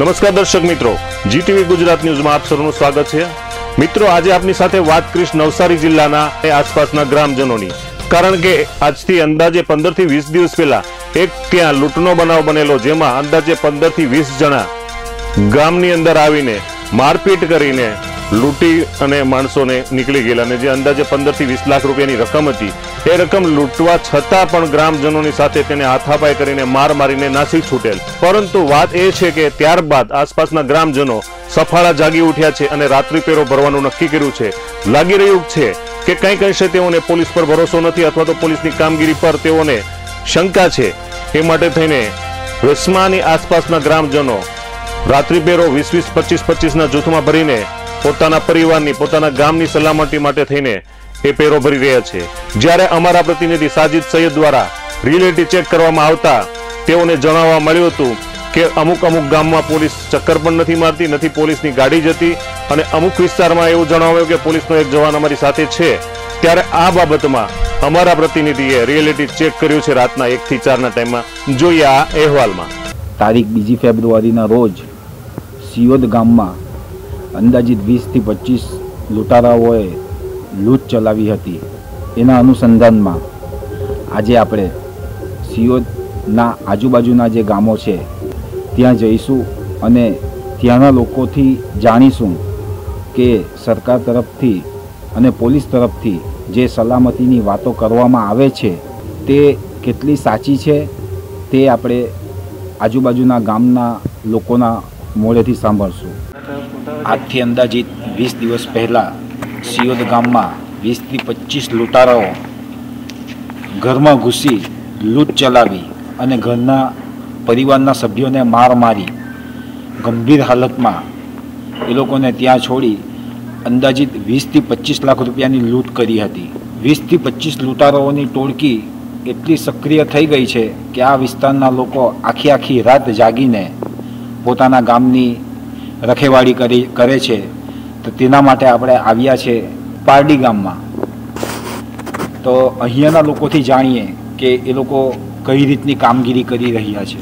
નમસ્કાર દર્શક મિત્રો. જીટીવી ગુજરાત ન્યૂઝમાં આપ સૌનું સ્વાગત છે. મિત્રો, આજે આપની સાથે વાત કરીશ નવસારી જિલ્લાના આસપાસના ગ્રામજનોની. કારણ કે આજથી અંદાજે પંદરથી વીસ દિવસ પહેલા એક ત્યાં લૂંટનો બનાવ બનેલો જેમાં અંદાજે પંદરથી વીસ જણા ગામની અંદર આવીને મારપીટ કરીને લૂંટી અને માણસોને નીકળી ગયેલા અને જે અંદાજે પંદરથી વીસ લાખ રૂપિયાની રકમ હતી, એ રકમ લૂંટવા છતાં પણ ગ્રામજનોની સાથે તેને હાથાપાઈ કરીને માર મારીને નાસી છૂટેલ. પરંતુ વાત એ છે કે ત્યારબાદ આસપાસના ગ્રામજનો સફાળા જાગી ઉઠ્યા છે અને રાત્રિ પેરો ભરવાનું નક્કી કર્યું છે. લાગી રહ્યું છે કે કંઈક અંશે તેઓને પોલીસ પર ભરોસો નથી અથવા તો પોલીસની કામગીરી પર તેઓને શંકા છે. એ માટે થઈને વિસ્માની આસપાસના ગ્રામજનો રાત્રિ પેરો વીસ વીસ પચીસ પચીસના જૂથમાં ભરીને પોતાના પરિવારની, પોતાના ગામની સલામતી માટે થઈને એ પેરો ભરી રહ્યા છે. જ્યારે અમારા પ્રતિનિધિ સાજિદ સૈયદ દ્વારા રિલેટી ચેક કરવામાં આવતા તેઓને જણાવવા મળ્યું હતું કે અમુક અમુક ગામમાં પોલીસ ચક્કર પણ નથી મારતી, નથી પોલીસની ગાડી જતી અને અમુક વિસ્તારમાં એવું જણાવ્યું કે પોલીસનો એક જવાન અમારી સાથે છે. ત્યારે આ બાબતમાં અમારા પ્રતિનિધિએ રિયાલિટી ચેક કર્યું છે રાતના એકથી ચારના ટાઈમમાં. જોઈએ આ અહેવાલમાં. તારીખ બીજી ફેબ્રુઆરીના રોજ સિયોદ ગામમાં અંદાજિત વીસથી પચીસ લૂંટારાઓએ લૂંટ ચલાવી હતી. એના અનુસંધાનમાં આજે આપણે સિયોદના આજુબાજુના જે ગામો છે, ત્યાં જઈશું અને ત્યાંના લોકોથી જાણીશું કે સરકાર તરફથી અને પોલીસ તરફથી જે સલામતીની વાતો કરવામાં આવે છે, તે કેટલી સાચી છે, તે આપણે આજુબાજુના ગામના લોકોના મોઢેથી સાંભળશું. આજથી અંદાજિત વીસ દિવસ પહેલાં સિયોદ ગામમાં વીસથી પચીસ લૂંટારાઓ ઘરમાં ઘૂસી લૂંટ ચલાવી અને ઘરના પરિવારના સભ્યોને માર મારી ગંભીર હાલતમાં એ લોકોને ત્યાં છોડી અંદાજિત વીસથી પચીસ લાખ રૂપિયાની લૂંટ કરી હતી. વીસથી પચીસ લૂંટારાઓની ટોળકી એટલી સક્રિય થઈ ગઈ છે કે આ વિસ્તારના લોકો આખી આખી રાત જાગીને પોતાના ગામની રખેવાળી કરી, કરે છે, તો તેના માટે આપણે આવ્યા છે પારડી ગામમાં. તો અહીંયાના લોકોથી જાણીએ કે એ લોકો કઈ રીતની કામગીરી કરી રહ્યા છે.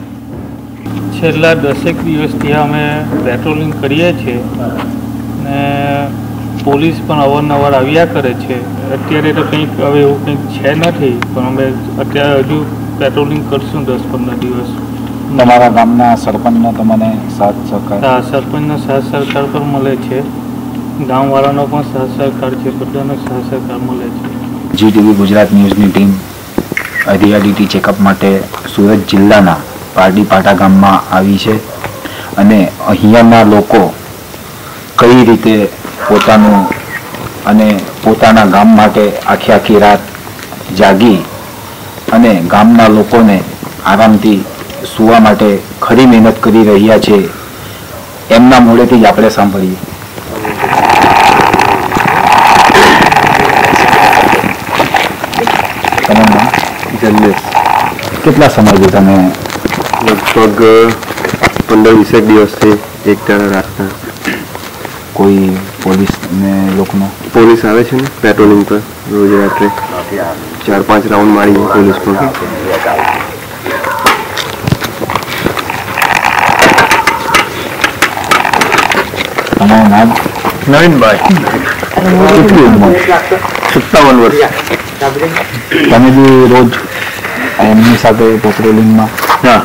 છેલ્લા દસેક દિવસથી અમે પેટ્રોલિંગ કરીએ છીએ ને પોલીસ પણ અવારનવાર આવ્યા કરે છે. અત્યારે તો કંઈક હવે એવું કંઈક છે નથી, પણ અમે અત્યારે હજુ પેટ્રોલિંગ કરશું દસ પંદર દિવસ. તમારા ગામના સરપંચનો તમને સાથ સહકાર? હા સરપંચનો સાથ સહકાર પણ મળે છે. ગામવાળાનો પણ સાથ સહકાર છે બધાનો સાથ સહકાર મળે છે. જી ટીવી ગુજરાત ન્યૂઝની ટીમ રિયાલિટી ચેકઅપ માટે સુરત જિલ્લાના પારડીપાટા ગામમાં આવી છે અને અહીંયાના લોકો કઈ રીતે પોતાનું અને પોતાના ગામ માટે આખી આખી રાત જાગી અને ગામના લોકોને આરામથી સૂવા માટે ખરી મહેનત કરી રહ્યા છે. એમના મોડેથી જ આપણે સાંભળીએ. કેટલા સમયથી તમે લગભગ પંદર વીસેક દિવસથી એક ટાણા રાખતા. કોઈ પોલીસ ને લોકોનો? પોલીસ આવે છે ને પેટ્રોલિંગ પર રોજ રાત્રે. ચાર પાંચ રાઉન્ડ મારી પોલીસ પણ. તમારું નામ? નવીનભાઈ. કેટલી ઉંમર સત્તાવન વર્ષ. તમે બી રોજ એમની સાથે પેટ્રોલિંગમાં હા.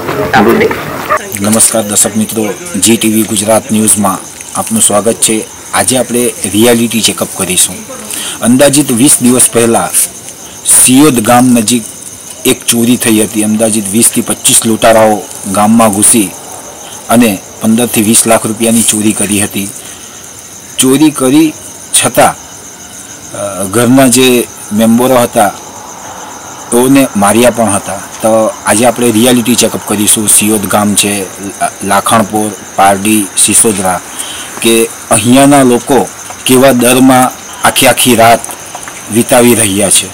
નમસ્કાર દર્શક મિત્રો જી ટીવી ગુજરાત ન્યૂઝમાં આપનું સ્વાગત છે. આજે આપણે રિયાલિટી ચેકઅપ કરીશું. અંદાજિત વીસ દિવસ પહેલાં સિયોદ ગામ નજીક એક ચોરી થઈ હતી. અંદાજિત વીસથી પચીસ લૂંટારાઓ ગામમાં ઘૂસી અને પંદરથી વીસ લાખ રૂપિયાની ચોરી કરી હતી. ચોરી કરી છતાં ઘરના જે મેમ્બરો હતા તેઓને માર્યા પણ હતા. તો આજે આપણે રિયાલિટી ચેકઅપ કરીશું. સિયોદ ગામ છે લાખણપોર, પારડી સિસોદરા કે અહીંયાના લોકો કેવા દરમાં આખી આખી રાત વિતાવી રહ્યા છે.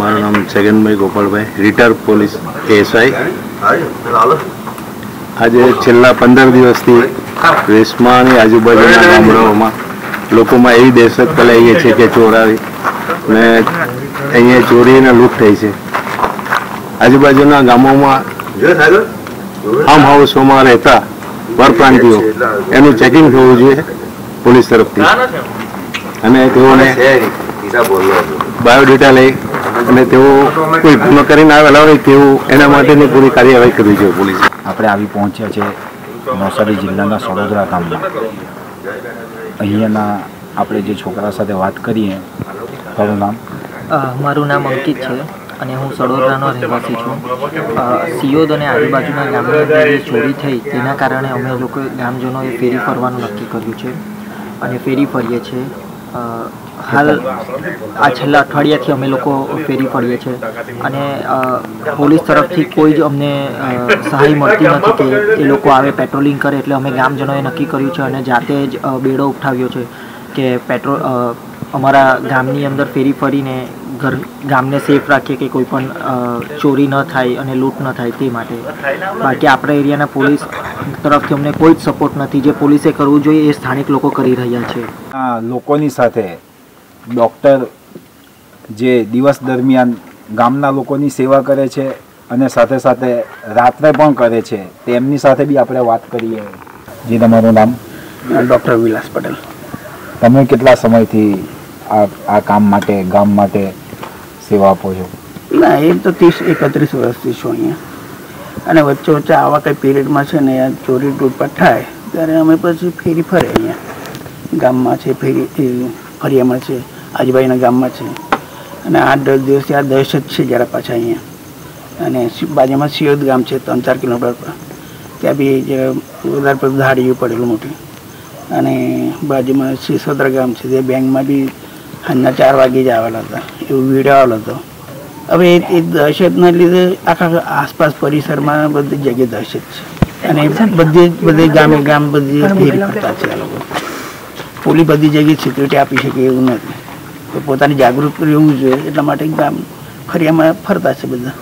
મારું નામ Chhaganbhai Gopalbhai, retire police SI. આજે છેલ્લા પંદર દિવસથી રેશમાની આજુબાજુના ગામડાઓમાં લોકોમાં એવી દહેશત ફેલાઈ ગઈ છે કે ચોર આવી ને અહીંયા ચોરી અને લૂંટ થઈ છે. આજુબાજુના ગામોમાં ફાર્મ હાઉસોમાં રહેતા પરપ્રાંતિઓ એનું ચેકિંગ થવું જોઈએ પોલીસ તરફથી. અને તેઓને બાયોડેટા લઈ અને તેઓ કોઈ ગુનો કરીને આવેલા હોય તેવું એના માટેની પૂરી કાર્યવાહી કરવી જોઈએ પોલીસ. આપણે આવી પહોંચ્યા છે નવસારી જિલ્લાના સડોદરા ગામમાં. અહીંયાના આપણે જે છોકરા સાથે વાત કરીએ, તારું નામ? મારું નામ અંકિત છે અને હું સડોદરાનો રહેવાસી છું. સિયોદ અને આજુબાજુના ગામની જે ચોરી થઈ તેના કારણે અમે લોકો ગામજનોએ ફેરી ફરવાનું નક્કી કર્યું છે અને ફેરી ફરીએ છીએ. હાલ આ છેલ્લા અઠવાડિયાથી અમે લોકો ફેરી ફરીએ છીએ અને પોલીસ તરફથી કોઈ જ અમને સહાય મળતી નથી કે એ લોકો આવે પેટ્રોલિંગ કરે એટલે અમે ગામજનોએ નક્કી કર્યું છે અને જાતે જ બેડો ઉઠાવ્યો છે કે પેટ્રોલ અમારા ગામની અંદર ફેરી ફરીને ઘર, ગામને સેફ રાખીએ કે કોઈ પણ ચોરી ન થાય અને લૂંટ ન થાય તે માટે. બાકી આપણા એરિયાના પોલીસ તરફથી અમને કોઈ જ સપોર્ટ નથી. જે પોલીસે કરવું જોઈએ એ સ્થાનિક લોકો કરી રહ્યા છે. લોકોની સાથે ડૉક્ટર જે દિવસ દરમિયાન ગામના લોકોની સેવા કરે છે અને સાથે સાથે રાત્રે પણ કરે છે તેમની સાથે બી આપણે વાત કરીએ. જે તમારું નામ? ડૉક્ટર વિલાસ પટેલ. તમે કેટલા સમયથી આ આ કામ માટે ગામ માટે સેવા આપો છો? ના એ તો ત્રીસ એકત્રીસ વર્ષથી છું અહીંયા. અને વચ્ચે વચ્ચે આવા કંઈ પીરિયડમાં છે ને ચોરી તૂટપાટ થાય ત્યારે અમે પછી ફેરી ફરે અહીંયા. ગામમાં છે ફેરી ફરિયામાં છે આજુબાજુના ગામમાં છે. અને આઠ દસ દિવસથી આ દહેશત છે જરા પાછા અહીંયા. અને બાજુમાં સિયોદ ગામ છે ત્રણ ચાર કિલોમીટર પર. ત્યાં બી જે વધારે પડતું ધાડીયું પડેલું મોટી. અને બાજુમાં સિસોદરા ગામ છે તે બેંકમાં બી સાંજના ચાર વાગે જ આવેલા હતા. એવું વીડિયો આવેલો હતો. હવે એ દહેશતના લીધે આખા આસપાસ પરિસરમાં બધી જગ્યાએ દહેશત છે. અને બધી બધી ગામે ગામ બધી ફેરી કરતા છે આ લોકો. પોલીસ બધી જગ્યાએ સિક્યુરિટી આપી શકે એવું નથી. પોતાની જાગૃત રહેવું જોઈએ, એટલા માટે ગામ ફરિયામાં ફરતા છે બધા.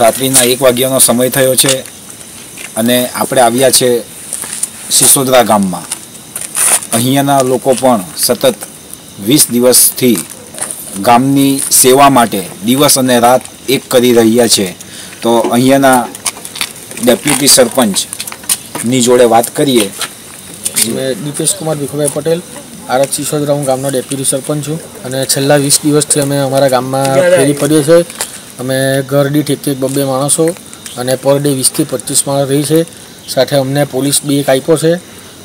રાત્રિના એક વાગ્યાનો સમય થયો છે. અને આપણે આવ્યા છે સિસોદરા ગામમાં. અહીંયાના લોકો પણ સતત વીસ દિવસથી ગામની સેવા માટે દિવસ અને રાત એક કરી રહ્યા છે. તો અહીંયાના ડેપ્યુટી સરપંચની જોડે વાત કરીએ. દીપેશ કુમાર ભીખુભાઈ પટેલ આરત સિસોદરા હું ગામનો ડેપ્યુટી સરપંચ છું. અને છેલ્લા વીસ દિવસથી અમે અમારા ગામમાં ફેરી પડીએ છીએ. અમે ઘર દીઠ એક એક બબ્બે માણસો અને પર ડે વીસથી પચીસ માણસ રહી છે. સાથે અમને પોલીસ બી એક આપ્યો છે.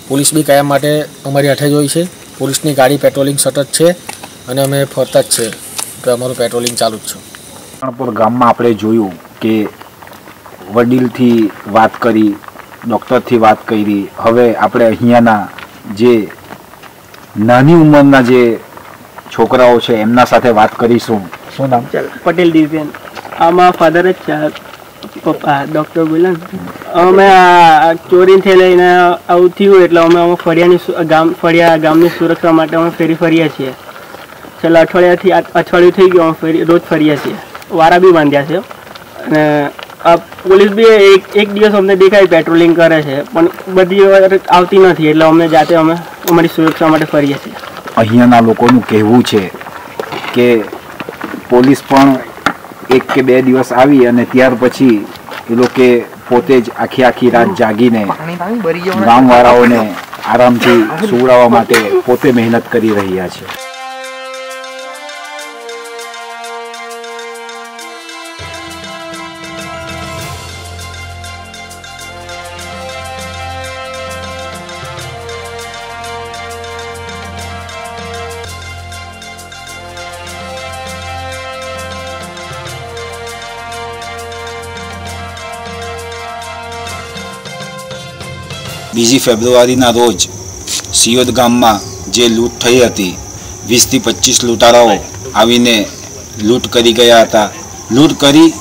પોલીસ બી કાયમ માટે અમારી હાથે જ હોય છે. પોલીસની ગાડી પેટ્રોલિંગ સતત છે અને અમે ફરતા જ છે કે અમારું પેટ્રોલિંગ ચાલુ જ છે. રાણપુર ગામમાં આપણે જોયું કે વડીલથી વાત કરી ડૉક્ટરથી વાત કરી. હવે આપણે અહીંયાના જે નાની ઉંમરના જે છોકરાઓ છે એમના સાથે વાત કરીશું. શું નામ? પટેલ દિવ્યન. આમાં ફાધર જ છે. આ પપ્પા ડૉક્ટર બોલે અમે ચોરીથી લઈને આવું થયું, એટલે અમે અમે ફળિયાની ગામ ફળિયા ગામની સુરક્ષા માટે અમે ફેરી ફરીએ છીએ. છેલ્લા અઠવાડિયાથી અઠવાડિયું થઈ ગયું, અમે ફેરી રોજ ફરીએ છીએ. વારા બી બાંધ્યા છે. અને આ પોલીસ બી એક એક દિવસ અમને દેખાય પેટ્રોલિંગ કરે છે, પણ બધી આવતી નથી, એટલે અમે જાતે અમે અમારી સુરક્ષા માટે ફરીએ છીએ. અહીંયાના લોકોનું કહેવું છે કે પોલીસ પણ એક કે બે દિવસ આવી અને ત્યાર પછી એ લોકો પોતે જ આખી આખી રાત જાગીને ગામવાળાઓને આરામથી સુવડાવવા માટે પોતે મહેનત કરી રહ્યા છે. બીજી ફેબ્રુઆરીના રોજ સિયોદ ગામમાં જે લૂંટ થઈ હતી, વીસથી પચીસ લૂંટારાઓ આવીને લૂંટ કરી ગયા હતા. લૂંટ કરી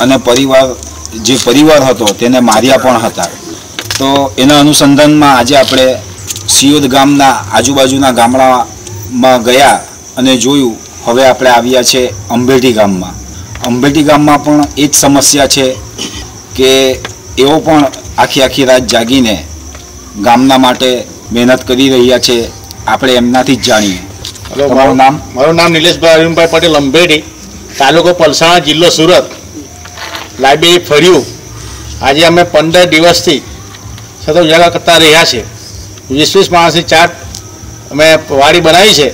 અને પરિવાર, જે પરિવાર હતો તેને માર્યા પણ હતા. તો એના અનુસંધાનમાં આજે આપણે સિયોદ ગામના આજુબાજુના ગામડામાં ગયા અને જોયું, હવે આપણે આવ્યા છે અંબેટી ગામમાં. અંબેટી ગામમાં પણ એ જ સમસ્યા છે કે એઓ પણ આખી આખી રાત જાગીને ગામના માટે મહેનત કરી રહ્યા છે. આપણે એમનાથી જ જાણીએ. હલો મારું નામ? મારું નામ નિલેશભાઈ અરવિંદભાઈ પટેલ અંબેડી. તાલુકો પલસાણા જિલ્લો સુરત. લાઇબ્રેરી ફર્યું. આજે અમે પંદર દિવસથી સતત ઉજાગર કરતા રહ્યા છે વીસ વીસ માણસની ચાર અમે વાડી બનાવી છે.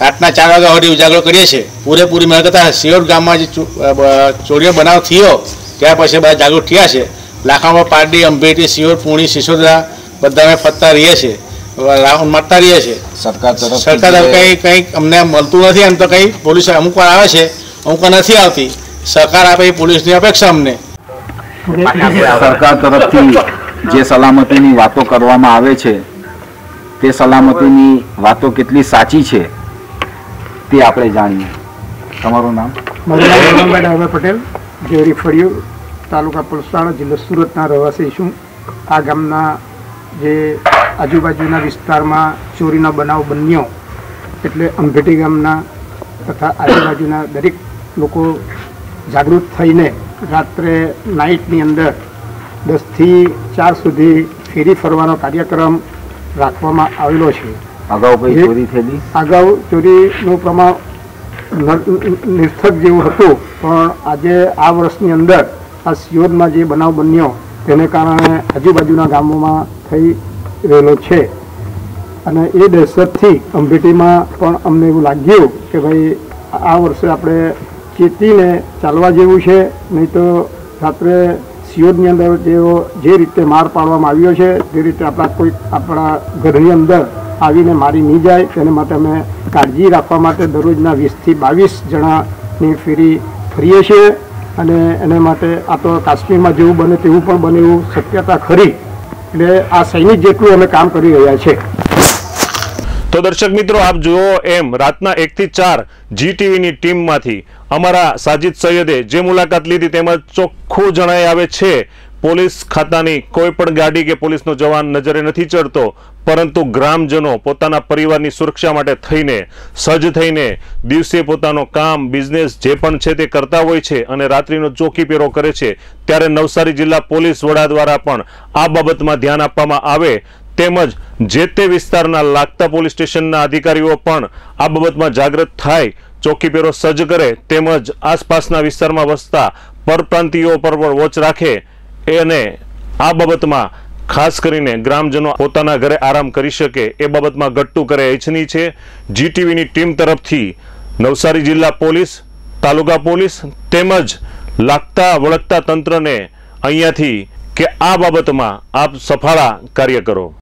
રાતના ચાર વાગ્યા સુધી ઉજાગરો કરીએ છીએ. પૂરેપૂરી મહેનત કરતા સિયોડ ગામમાં જે ચોરીઓ બનાવ થયો ત્યાર પછી બધા જાગૃત થયા છે. લાખામાં પારડી અંબેટી સિયોડ પૂણી સિસોદરા બધા અમે ફરતા રહીએ છીએ. રાઉન્ડ મારતા રહીએ છીએ. સરકાર તરફ સરકાર કંઈ કંઈ અમને મળતું નથી એમ તો કંઈ પોલીસ અમુક વાર આવે છે અમુક વાર નથી આવતી. સરકાર આપે પોલીસની અપેક્ષા અમને. સરકાર તરફથી જે સલામતીની વાતો કરવામાં આવે છે તે સલામતીની વાતો કેટલી સાચી છે તે આપણે જાણીએ. તમારું નામ? મારું નામ ડાભા પટેલ જેરી ફળિયું તાલુકા પલસાણા જિલ્લો સુરતના રહેવાસી છું. આ ગામના જે આજુબાજુના વિસ્તારમાં ચોરીનો બનાવ બન્યો એટલે અંભેટી ગામના તથા આજુબાજુના દરેક લોકો જાગૃત થઈને રાત્રે નાઇટની અંદર દસથી ચાર સુધી ફેરી ફરવાનો કાર્યક્રમ રાખવામાં આવેલો છે. અગાઉ ચોરી થયેલી? અગાઉ ચોરીનું પ્રમાણ નિર્થક જેવું હતું પણ આજે આ વર્ષની અંદર આ સિયોરમાં જે બનાવ બન્યો તેને કારણે આજુબાજુના ગામોમાં થઈ રહેલો છે. અને એ દહેશતથી અંભેટીમાં પણ અમને એવું લાગ્યું કે ભાઈ, આ વર્ષે આપણે ચેતીને ચાલવા જેવું છે, નહીં તો રાત્રે સિયોજની અંદર જેવો જે રીતે માર પાડવામાં આવ્યો છે તે રીતે આપણા કોઈ આપણા ઘરની અંદર આવીને મારી નહીં જાય તેને માટે અમે કાળજી રાખવા માટે દરરોજના વીસથી બાવીસ જણાની ફેરી ફરીએ છીએ. અને એને માટે આ તો કાશ્મીરમાં જેવું બને તેવું પણ બને એવું શક્યતા ખરી. એટલે આ સૈનિક જેટલું અમે કામ કરી રહ્યા છે. તો દર્શક મિત્રો, આપ જુઓ એમ રાતના એક થી ચાર જી ટીવીની ટીમમાંથી અમારા સાજિદ સૈયદે જે મુલાકાત લીધી તેમાં ચોખ્ખું જણાઈ આવે છે. પોલીસ ખાતાની કોઈ પણ ગાડી કે પોલીસનો જવાન નજરે નથી ચડતો, પરંતુ ગ્રામજનો પોતાના પરિવારની સુરક્ષા માટે થઈને, સજ્જ થઈને દિવસે પોતાનો કામ, બિઝનેસ જે પણ છે તે કરતા હોય છે અને રાત્રિનો ચોકી પેરો કરે છે, ત્યારે નવસારી જિલ્લા પોલીસ વડા દ્વારા પણ આ બાબતમાં ધ્યાન આપવામાં આવે, તેમજ જે તે વિસ્તારના લાગતા પોલીસ સ્ટેશનના અધિકારીઓ પણ આ બાબતમાં જાગૃત થાય ચોકીપેરો સજ્જ કરે, તેમજ આસપાસના વિસ્તારમાં વસતા પરપ્રાંતિઓ પર પણ વોચ રાખે અને આ બાબતમાં ખાસ કરીને ગ્રામજનો પોતાના ઘરે આરામ કરી શકે એ બાબતમાં ગટ્ટુ કરે ઇચ્છની છે. જીટીવીની ટીમ તરફથી નવસારી જિલ્લા પોલીસ, તાલુકા પોલીસ તેમજ લાગતા વળગતા તંત્રને અહીંયાથી કે આ બાબતમાં આપ સફાળા કાર્ય કરો.